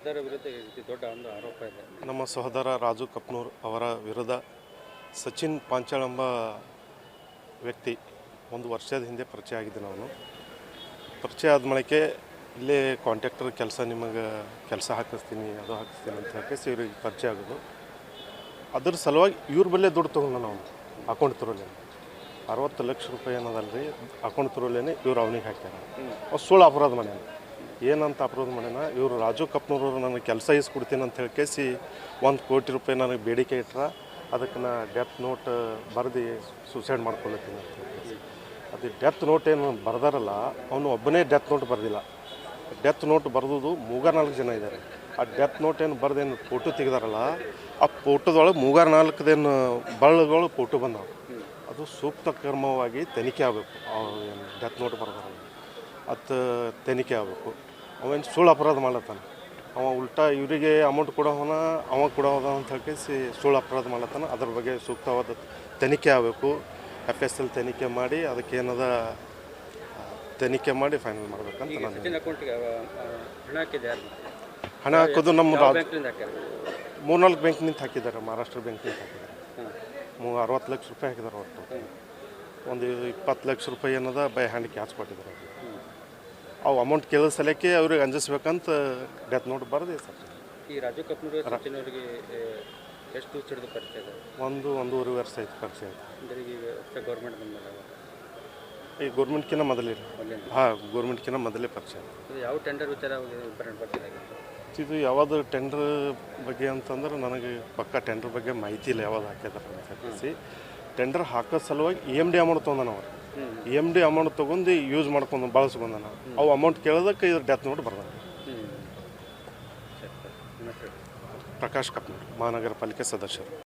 ಸಹೋದರ ವಿರುದ್ಧ ಈ ರೀತಿ ದೊಡ್ಡ ಒಂದು ಆರೋಪ ಇದೆ. ನಮ್ಮ ಸಹೋದರ ರಾಜು ಕಪ್ನೂರ್ ಅವರ ವಿರುದ್ಧ ಸಚಿನ್ ಪಾಂಚಾಳ್ ಎಂಬ ವ್ಯಕ್ತಿ ಒಂದು ವರ್ಷದ ಹಿಂದೆ ಪರಿಚಯ ಆಗಿದ್ದೆ ನಾನು ಪರಿಚಯ ಆದ ಮಳಿಕೆ ಇಲ್ಲೇ ಕಾಂಟ್ರಾಕ್ಟರ್ ಕೆಲಸ ನಿಮಗೆ ಕೆಲಸ ಹಾಕಿಸ್ತೀನಿ ಅದು ಹಾಕಿಸ್ತೀನಿ ಅಂತ ಹಾಕಿಸಿ ಇವ್ರಿಗೆ ಪರಿಚಯ ಆಗೋದು. ಅದ್ರ ಸಲುವಾಗಿ ಇವ್ರ ಬಲ್ಲೇ ದುಡ್ಡು ತೊಗೊಂಡು ನಾವು ಅಕೌಂಟ್ ತರೋಲೆ ಅರವತ್ತು ಲಕ್ಷ ರೂಪಾಯಿ ಏನದಲ್ರಿ ಅಕೌಂಟ್ ತರೋಲೇನೆ ಇವ್ರು ಅವನಿಗೆ ಹಾಕ್ಯಾರ. ಅವ್ರು ಸುಳ್ಳು ಅಪರಾಧ ಮಾಡ್ಯಾನ. ಏನಂತ ಅಪ್ರೋಧ ಮಾಡಿನ ಇವರು ರಾಜು ಕಪ್ನೂರವ್ರು ನನಗೆ ಕೆಲಸ ಇಸ್ಕೊಡ್ತೀನಿ ಅಂತ ಹೇಳಿ ಕೇಸಿ ಒಂದು ಕೋಟಿ ರೂಪಾಯಿ ನನಗೆ ಬೇಡಿಕೆ ಇಟ್ರ ಅದಕ್ಕೆ ನಾ ಡೆತ್ ನೋಟ್ ಬರೆದು ಸೂಸೈಡ್ ಮಾಡ್ಕೊಳತ್ತೀನಿ ಅಂತ ಅದು ಡೆತ್ ನೋಟ್ ಏನು ಬರ್ದಾರಲ್ಲ, ಅವನು ಒಬ್ಬನೇ ಡೆತ್ ನೋಟ್ ಬರೆದಿಲ್ಲ. ಡೆತ್ ನೋಟ್ ಬರೆದು ಮೂಗಾರು ನಾಲ್ಕು ಜನ ಇದ್ದಾರೆ ಆ ಡೆತ್ ನೋಟ್ ಏನು ಬರ್ದೇನು ಫೋಟೋ ತೆಗ್ದಾರಲ್ಲ, ಆ ಫೋಟೋದೊಳಗೆ ಮೂಗಾರು ನಾಲ್ಕದೇನು ಬಳ್ಳಗಳು ಫೋಟೋ ಬಂದವು. ಅದು ಸೂಕ್ತ ಕ್ರಮವಾಗಿ ತನಿಖೆ ಆಗಬೇಕು. ಏನು ಡೆತ್ ನೋಟ್ ಬರ್ದಾರಲ್ಲ, ಅದು ತನಿಖೆ ಆಗಬೇಕು. ಅವೇನು ಸುಳ್ಳು ಅಪರಾಧ ಮಾಡತ್ತಾನೆ ಅವ ಉಲ್ಟಾ ಇವರಿಗೆ ಅಮೌಂಟ್ ಕೊಡೋವನ ಅವ ಕೊಡೋದ ಅಂತ ಹೇಳ್ಕೇಸಿ ಸುಳ್ಳು ಅಪರಾಧ ಮಾಡತ್ತಾನೆ ಅದ್ರ ಬಗ್ಗೆ ಸೂಕ್ತವಾದ ತನಿಖೆ ಆಗಬೇಕು. ಎಫ್ ಎಸ್ ಎಲ್ ತನಿಖೆ ಮಾಡಿ ಅದಕ್ಕೆ ಏನದ ತನಿಖೆ ಮಾಡಿ ಫೈನಲ್ ಮಾಡ್ಬೇಕಂತ ನಾನು ಹಣ ಹಾಕಿದೆ ನಮ್ಮ ಮೂರ್ನಾಲ್ಕು ಬ್ಯಾಂಕ್ನಿಂದ ಹಾಕಿದ್ದಾರೆ ಮಹಾರಾಷ್ಟ್ರ ಬ್ಯಾಂಕ್ನಿಂದ ಹಾಕಿದ್ದಾರೆ. ಮೂ ಅರವತ್ತು ಲಕ್ಷ ರೂಪಾಯಿ ಹಾಕಿದ್ದಾರೆ ಒಟ್ಟು. ಒಂದು ಇಪ್ಪತ್ತು ಲಕ್ಷ ರೂಪಾಯಿ ಏನದ ಬೈ ಹ್ಯಾಂಡ್ ಕ್ಯಾಚ್ ಕೊಟ್ಟಿದ್ದಾರೆ. ಅವು ಅಮೌಂಟ್ ಕೇಳಿದ ಸಲಕ್ಕೆ ಅವ್ರಿಗೆ ಅಂಜಿಸ್ಬೇಕಂತ ಡೆತ್ ನೋಟ್ ಬರೆದಿ ಸರ್. ಈ ರಾಜು ಕಪ್ನೂರ್ ಸಚಿನ್ ಎಷ್ಟು ಹಿಡಿದು ಪರಿಚಯ ಇದೆ? ಒಂದು ಒಂದೂವರೆ ವರ್ಷ ಆಯ್ತು ಪರಿಚಯ ಆಯ್ತು. ಅಂದ್ರೆ ಈಗ ಗೌರ್ಮೆಂಟ್ ಈ ಗೌರ್ಮೆಂಟ್ಕಿನ್ನ ಮೊದಲೇ ಹಾಂ ಗೌರ್ಮೆಂಟ್ಕಿನ್ನ ಮೊದಲೇ ಪರಿಚಯ ಇದು ಯಾವ ಟೆಂಡರ್ ವಿಚಾರ ಇದು ಯಾವುದು ಟೆಂಡರ್ ಬಗ್ಗೆ ಅಂತಂದ್ರೆ ನನಗೆ ಪಕ್ಕ ಟೆಂಡರ್ ಬಗ್ಗೆ ಮಾಹಿತಿ ಇಲ್ಲ ಯಾವಾಗ ಹಾಕಿದಾರೆ ಅಂತ ಟೆಂಡರ್ ಹಾಕೋ ಸಲುವಾಗಿ ಇ ಎಂ ಡಿ ಅಮೌಂಟ್ ತೊಗೊಂಡ ನಾವು ಎಂ ಡಿ ಅಮೌಂಟ್ ತೊಗೊಂಡು ಯೂಸ್ ಮಾಡ್ಕೊಂಡು ಬಳಸ್ಕೊಂಡ ನಾವು ಅವು ಅಮೌಂಟ್ ಕೇಳೋದಕ್ಕೆ ಇದ್ರ ಡೆತ್ ನೋಟ್ ಬರ್ದ ಸರಿ ಪ್ರಕಾಶ್ ಕಪ್ನೂರ್ ಮಹಾನಗರ ಪಾಲಿಕೆ ಸದಸ್ಯರು.